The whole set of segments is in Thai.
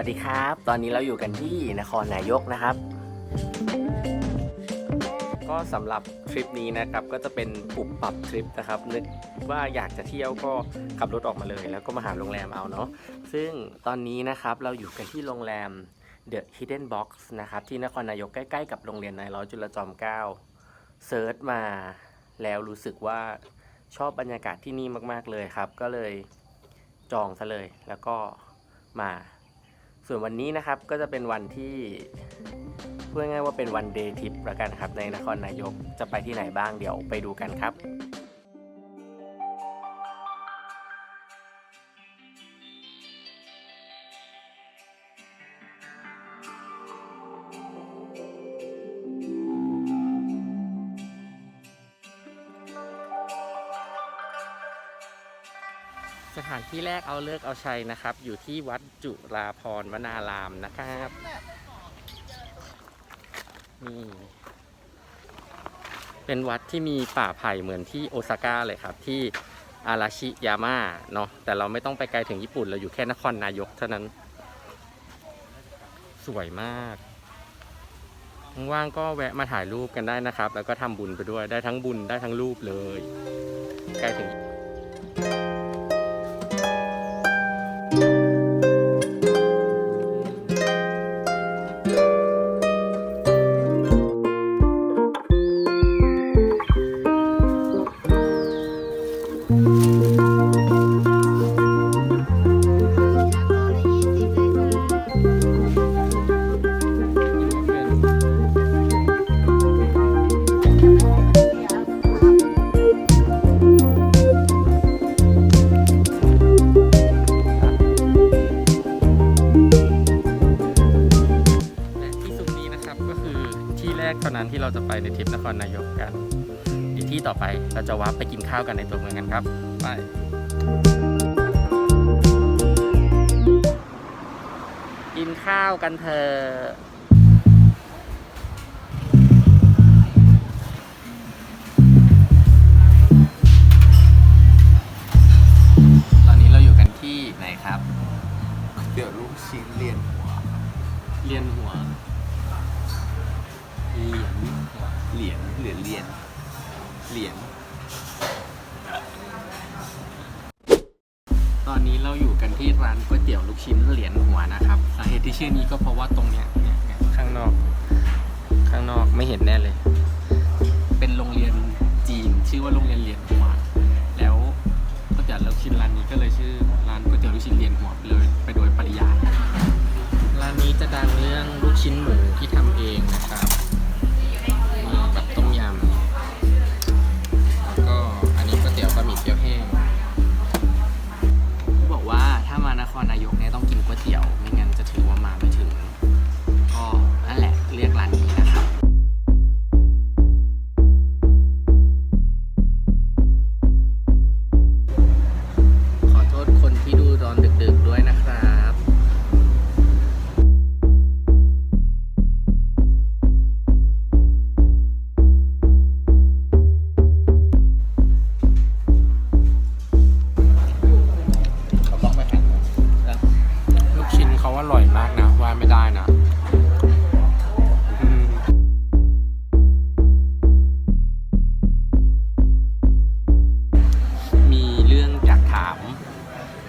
วัสดีครับ ตอนนี้เราอยู่กันที่นครนายกนะครับ ก็สำหรับทริปนี้นะครับก็จะเป็นปุบปรับทริปนะครับนึกว่าอยากจะเที่ยวก็ขับรถออกมาเลย แล้วก็มาหาโรงแรมเอาเนาะซึ่งตอนนี้นะครับเราอยู่กันที่โรงแรม The Hidden Box นะครับที่นครนายกใกล้ๆกับโรงเรียนนายร้อยจุลจอมเกล้าเซิร์ชมาแล้วรู้สึกว่าชอบบรรยากาศที่นี่มาก ๆเลยครับ ก็เลยจองซะเลยแล้วก็มา ส่วนวันนี้นะครับก็จะเป็นวันที่พูดง่ายว่าเป็นวันเดย์ทริปละกันครับในนครนายกจะไปที่ไหนบ้างเดี๋ยวไปดูกันครับ สถานที่แรกเอาเลิกเอาชัยนะครับ อยู่ที่วัดจุฬาพรวนารามนะครับนี่เป็นวัดที่มีป่าไผ่เหมือนที่โอซาก้าเลยครับ ที่อาราชิยาม่าเนาะแต่เราไม่ต้องไปไกลถึงญี่ปุ่น เราอยู่แค่นครนายกเท่านั้น สวยมาก ว่างก็แวะมาถ่ายรูปกันได้นะครับ แล้วก็ทำบุญไปด้วยได้ทั้งบุญได้ทั้งรูปเลย ใกล้ถึง ราจะไปในทริปนครนายกกันอีกที่ต่อไปเราจะวับไปกินข้าวกันในตัวเมืองกันครับไปกินข้าวกันเถอะ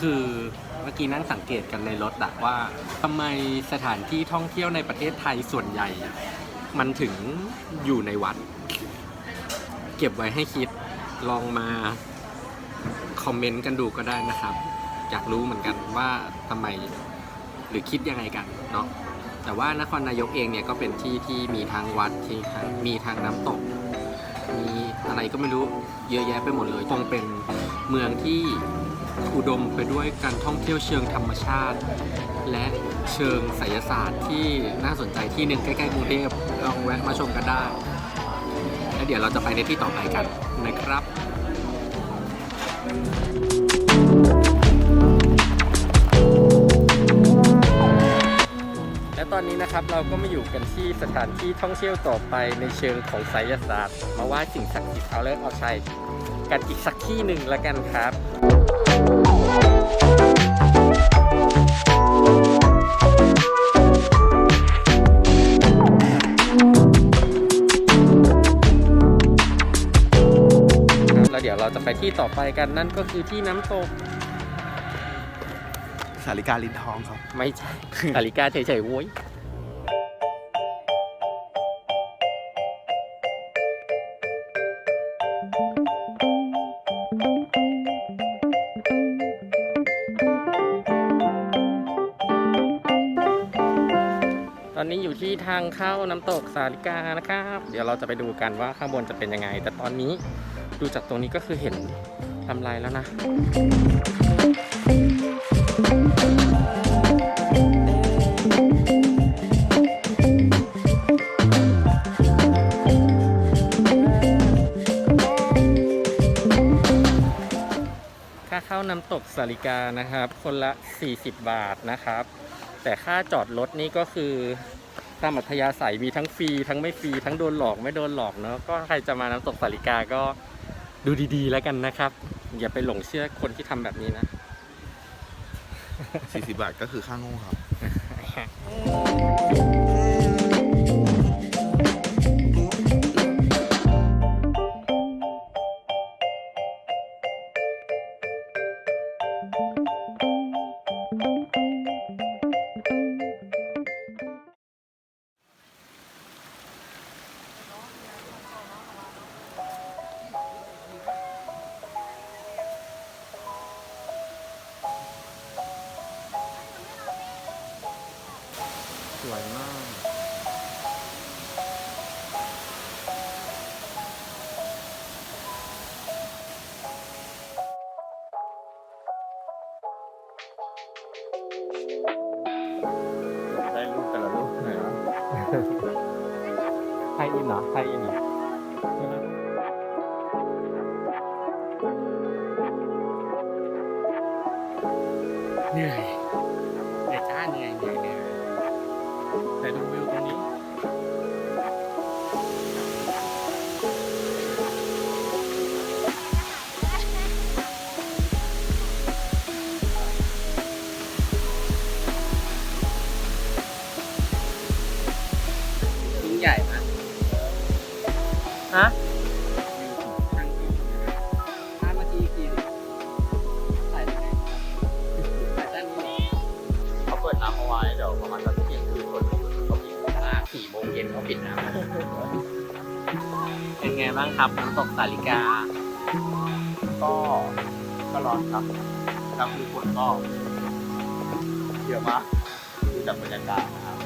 คือเมื่อกี้นั่งสังเกตกันในรถอะว่าทำไมสถานที่ท่องเที่ยวในประเทศไทยส่วนใหญ่มันถึงอยู่ในวัด เก็บไว้ให้คิดลองมาคอมเมนต์กันดูก็ได้นะครับ อยากรู้เหมือนกันว่าทำไมหรือคิดยังไงกันเนาะแต่ว่านครนายกเองเนี่ยก็เป็นที่ที่มีทางวัดที่มีทางน้ำตก มีอะไรก็ไม่รู้เยอะแยะไปหมดเลยคงเป็นเมืองที่ อุดมไปด้วยการท่องเที่ยวเชิงธรรมชาติ และเชิงไสยศาสตร์ที่น่าสนใจที่หนึ่งใกล้ๆกรุงเทพลองแวะมาชมกันได้ แล้วเดี๋ยวเราจะไปในที่ต่อไปกันนะครับและตอนนี้นะครับเราก็มาอยู่กันที่สถานที่ท่องเที่ยวต่อไปในเชิงของไสยศาสตร์ มาไหว้สิ่งศักดิ์สิทธิ์เอาเลิกเอาชัยกันอีกสักที่หนึ่งแล้วกันครับ แล้เดี๋ยวเราจะไปที่ต่อไปกันนั่นก็คือที่น้ำตก สาริกาลินทองครับ ไม่ใช่ สาริกาเฉยๆโว้ย อนนี้อยู่ที่ทางเข้าน้ำตกสาริกานะครับ เดี๋ยวเราจะไปดูกันว่าข้างบนจะเป็นยังไง แต่ตอนนี้ดูจากตรงนี้ก็คือเห็นลำไรแล้วนะค่าเข้าน้ำตกสาริกานะครับ คนละ 40 บาทนะครับ แต่ค่าจอดรถนี่ก็คือตามอัธยาศัยมีทั้งฟรีทั้งไม่ฟรีทั้งโดนหลอกไม่โดนหลอกเนาะก็ใครจะมาน้ำตกสาริกาก็ดูดีๆ แล้วกันนะครับ อย่าไปหลงเชื่อคนที่ทำแบบนี้นะ 40 บาทก็คือค่าโง่ครับ ได้รูปแต่ละรูปไหนวะไทยอินเหรอไทยอินเหรอ บรรยากาศนะครับ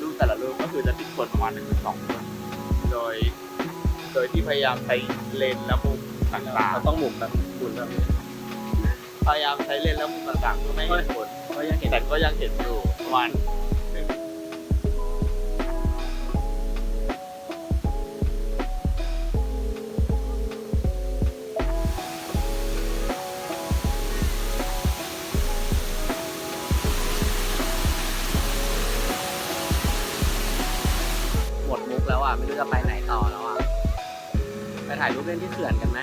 รูปแต่ละรูปก็คือจะติดคนประมาณหนึ่งถึงสองคนโดย โดยที่พยายามใช้เลนส์และมุมต่างเราต้องหมุนแบบหมุนแบบนี้ๆพยายามใช้เลนส์และมุมต่างๆเพื่อไม่ให้เห็นคนก็ยังเห็นแต่ก็ยังเห็นอยู่ประมาณ อะไม่รู้จะไปไหนต่อแล้วอะไปถ่ายรูปเล่นที่เขื่อนกันไหม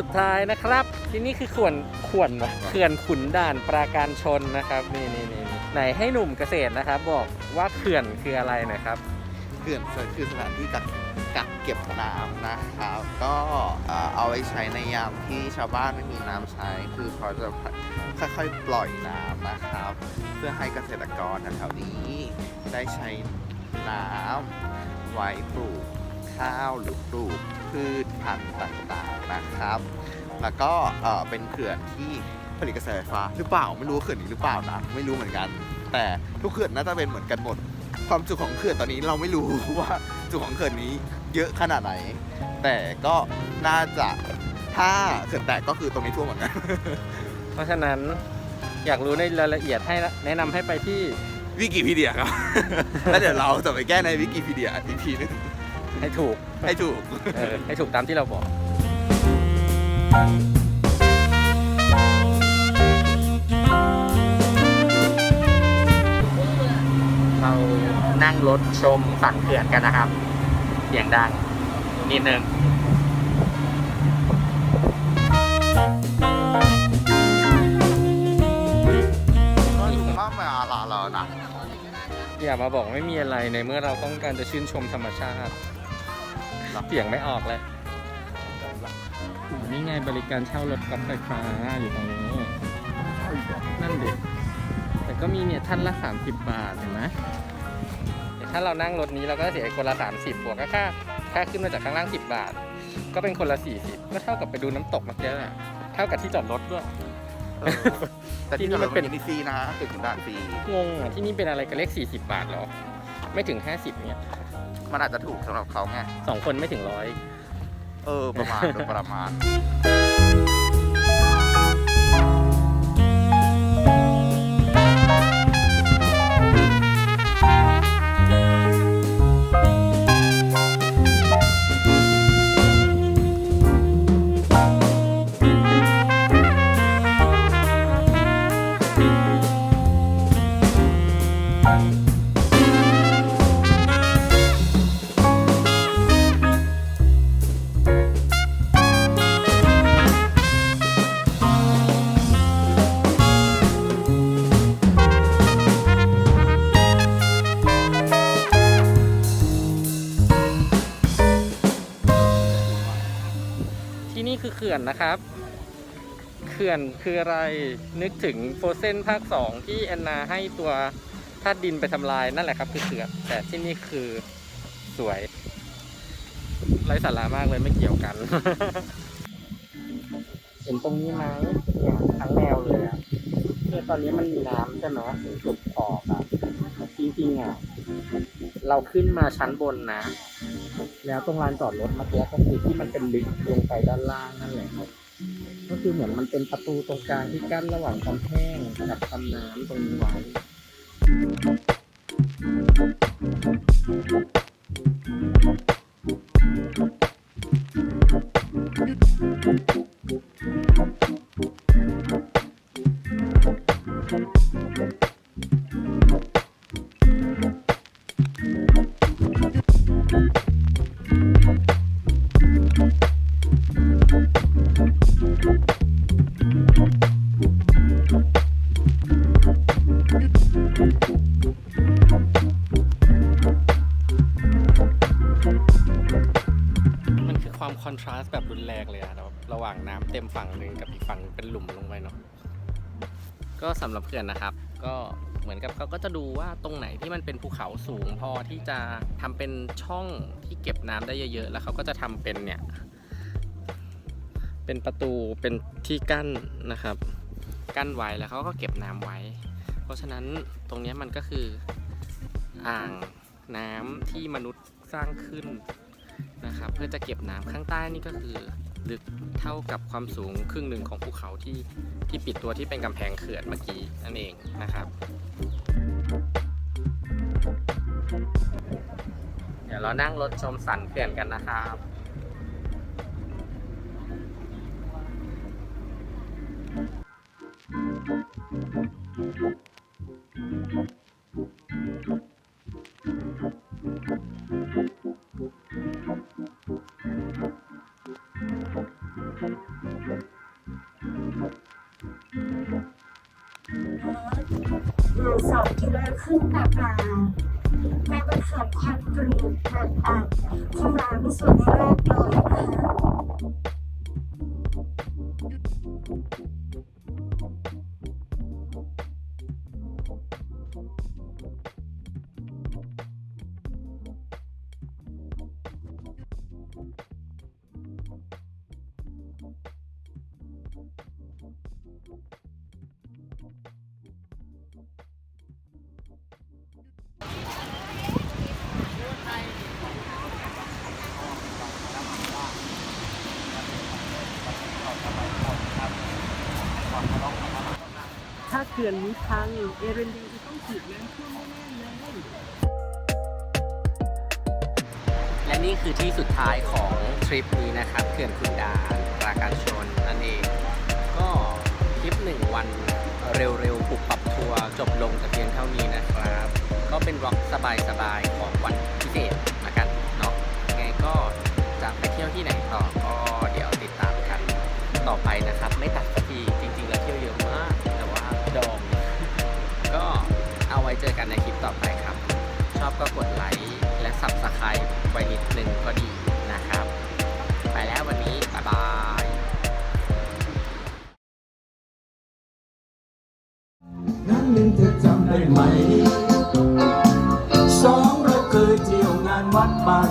สุดท้ายนะครับ ที่นี่คือขวนขวนวะเขื่อนขุนด่านปราการชนนะครับนี่นี่นี่นี่ไหนให้หนุ่มเกษตรนะครับ บอกว่าเขื่อนคืออะไรหนะครับเขื่อนคือสถานที่กักกักเก็บน้ำนะครับ ก็เอ่อเอาไว้ใช้ในยามที่ชาวบ้านไม่มีน้ำใช้ คือเขาจะค่อยๆ ปล่อยน้ำนะครับ เพื่อให้เกษตรกรแถวๆนี้ได้ใช้น้ำไว้ปลูก ข้าวหรือปลูกพืชพันธุ์ต่างๆนะครับ แล้วก็เอ่อเป็นเขื่อนที่ผลิตกระแสไฟฟ้าหรือเปล่าไม่รู้ว่าเขื่อนนี้หรือเปล่านะไม่รู้เหมือนกัน แต่ทุกเขื่อนน่าจะเป็นเหมือนกันหมด ความจุของเขื่อนตอนนี้เราไม่รู้ว่าจุของเขื่อนนี้เยอะขนาดไหน แต่ก็น่าจะถ้าเขื่อนแตกก็คือตรงนี้ท่วมเหมือนกัน เพราะฉะนั้นอยากรู้ในรายละเอียดให้แนะนำให้ไปที่ วิกิพีเดียครับ แล้วเดี๋ยวเราจะไปแก้ในวิกิพีเดียอีกทีนึง ให้ถูกให้ถูกให้ถูกตามที่เราบอก เรานั่งรถชมสันเขื่อนกันนะครับ เสียงดังนิดนึงมามาลาลานะอย่ามาบอกไม่มีอะไรในเมื่อเราต้องการจะชื่นชมธรรมชาติ เสียงไม่ออกเลยนี่ไงบริการเช่ารถกอล์ฟไฟฟ้าอยู่ตรงนี้ นั่นดิแต่ก็มีเนี่ยท่านละ 30 บาทเห็นไหมแต่ถ้าเรานั่งรถนี้เราก็เสียคนละ 30บวกก็ค่าค่าขึ้นมาจากข้างล่าง 10 บาท ก็เป็นคนละ 40 ก็เท่ากับไปดูน้ำตกเมื่อกี้แหละเท่ากับที่จอดรถด้วยเออแต่ที่ที่นี่นี่มัมันนเป็เป็นนนิซีนะตึกด่านฟรีงงอะที่นี่เป็นอะไรกับเลข40 บาทเหรอ ไม่ถึง 50เนี่ย มันอาจจะถูกสำหรับเขาไงสองคนไม่ถึงร้อย เออประมาณโดยประมาณ ขื่อนนะครับ เขื่อนคืออะไรนึกถึงโฟเซนภาค2ที่แอนนาให้ตัวธาตุดินไปทำลายนั่นแหละครับ คือเขื่อนแต่ที่นี่คือสวยไร้สาระมากเลยไม่เกี่ยวกัน เห็นตรงนี้ไหมเนี่ยทั้งแนวเลยอะเนี่ยตอนนี้มันมีน้ำใช่ไหมถึงจุดขอบอะจริงๆอะเราขึ้นมาชั้นบนนะ แล้วตรงลานจอดรถเมื่อกี้ก็คือที่มันเป็นลึกลงไปด้านล่างนั่นแหละครับก็คือเหมือนมันเป็นประตูตรงกลางที่กั้นระหว่างคำแห้งกับคำน้ำตรงนี้ไว้มัน มฝั่งหนึ่งกับอีกฝั่งเป็นหลุมลงไปเนาะก็สำหรับเขื่อนนะครับ ก็เหมือนกับเขาก็จะดูว่าตรงไหนที่มันเป็นภูเขาสูงพอที่จะทำเป็นช่องที่เก็บน้ำได้เยอะๆ แล้วเขาก็จะทำเป็นเนี่ย เป็นประตูเป็นที่กั้นนะครับ กั้นไว้แล้วเขาก็เก็บน้ำไว้ เพราะฉะนั้นตรงเนี้ยมันก็คืออ่างน้ำที่มนุษย์สร้างขึ้นนะครับ เพื่อจะเก็บน้ำข้างใต้นี่ก็คือ ลึกเท่ากับความสูงครึ่งหนึ่งของภูเขาที่ที่ปิดตัวที่เป็นกำแพงเขื่อนเมื่อกี้นั่นเองนะครับ เดี๋ยวเรานั่งรถชมสันเขื่อนกันนะครับ สองกิโลครึ่งปลาปลาในบริษัทคอนกรีตแบบอะชำนาญที่สวยในโลกเลยนะคะ ถ้าเขื่อนนี้พังเอเรนดีจะต้องถูกน้ำท่วมแน่ๆเลยและนี่คือที่สุดท้ายของทริปนี้นะครับเขื่อนขุนดารปราการชนนั่นเอง ก็ทริปหนึ่งวันเร็วๆปุบปรับทัวร์จบลงแต่เพียงเท่านี้นะครับ ก็เป็นวล็อกสบายๆของวันพิเศษละกันเนาะยังไงก็จะไปเที่ยวที่ไหนต่อก็เดี๋ยวติดตามกันต่อไปนะครับ ไม่ตัด กันในคลิปต่อไปครับ ชอบก็กดไลค์และสับสไครต์ไว้นิดนึงก็ดีนะครับ ไปแล้ววันนี้ บ๊ายบายนั้นนึงเธอจำได้ไหมสองเราเคยเที่ยวงานวัดบ้าน